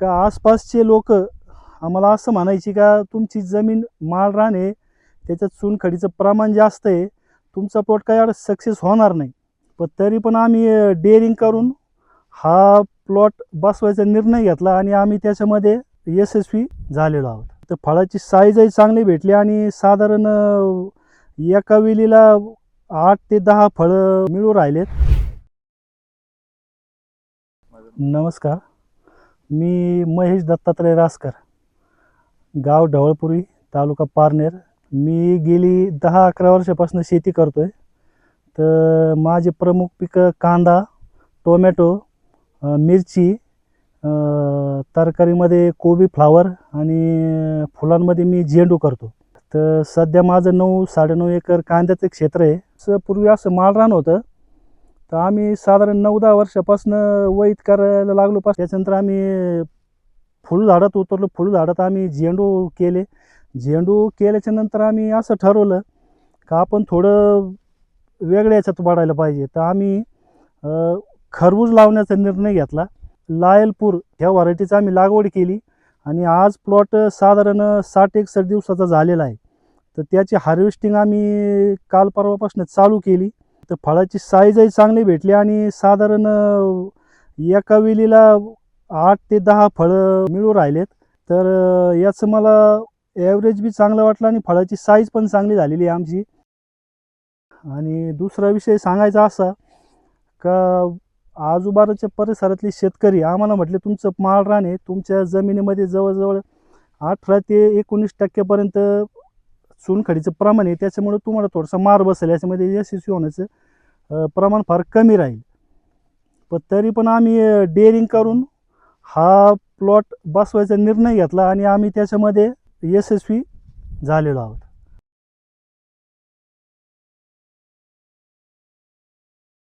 का आसपासचे लोक आम्हाला असं म्हणायची का तुमची जमीन माल राहणे त्याच्यात चुनखडीचं प्रमाण जास्त आहे तुमचा प्लॉट काय अड सक्सेस होणार नाही. पण तरी पण आम्ही डेअरिंग करून हा प्लॉट बसवायचा निर्णय घेतला आणि आम्ही त्याच्यामध्ये यशस्वी झालेलो आहोत. तर फळाची साईजही चांगली भेटली आणि साधारण एका वेलीला आठ ते दहा फळं मिळू राहिलेत. नमस्कार. मी महेश दत्तात्रय रासकर गाव ढवळपुरी तालुका पारनेर. मी गेली दहा अकरा वर्षापासून शेती करतो आहे तर माझे प्रमुख पिकं कांदा टोमॅटो मिरची तरकारीमध्ये कोबी फ्लावर आणि फुलांमध्ये मी झेंडू करतो. तर सध्या माझं नऊ साडेनऊ एकर कांद्याचं क्षेत्र आहे. स- पूर्वी असं मालरान होतं. तर आम्ही साधारण नऊ दहा वर्षापासून वैत करायला लागलो पास त्याच्यानंतर आम्ही फुलझाडात उतरलो. फुलझाडात आम्ही झेंडू केले. झेंडू केल्याच्यानंतर आम्ही असं ठरवलं का आपण थोडं वेगळ्या याच्यात वाढायला पाहिजे. तर आम्ही खरबूज लावण्याचा निर्णय घेतला. लायलपूर ह्या व्हरायटीचा आम्ही लागवड केली आणि आज प्लॉट साधारण साठ एकसष्ट दिवसाचा झालेला आहे. तर त्याची हार्वेस्टिंग आम्ही काल परवापासून चालू केली. तर फळाची साईजही चांगली भेटली आणि साधारण एका वेलीला आठ ते दहा फळं मिळू राहिलेत. तर याचं मला ॲव्हरेज बी चांगलं वाटलं आणि फळाची साईज पण चांगली झालेली आहे आमची. आणि दुसरा विषय सांगायचा असा का आजूबाजूच्या परिसरातले शेतकरी आम्हाला म्हटले तुमचं माळ आहे तुमच्या जमिनीमध्ये जवळजवळ अठरा ते एकोणीस टक्क्यापर्यंत चुनखडीचं प्रमाण आहे त्याच्यामुळे तुम्हाला थोडासा मार बसेल याच्यामध्ये यशस्वी होण्याचं प्रमाण फार कमी राहील. पण तरी पण आम्ही डेअरिंग करून हा प्लॉट बसवायचा निर्णय घेतला आणि आम्ही त्याच्यामध्ये यशस्वी झालेलो आहोत.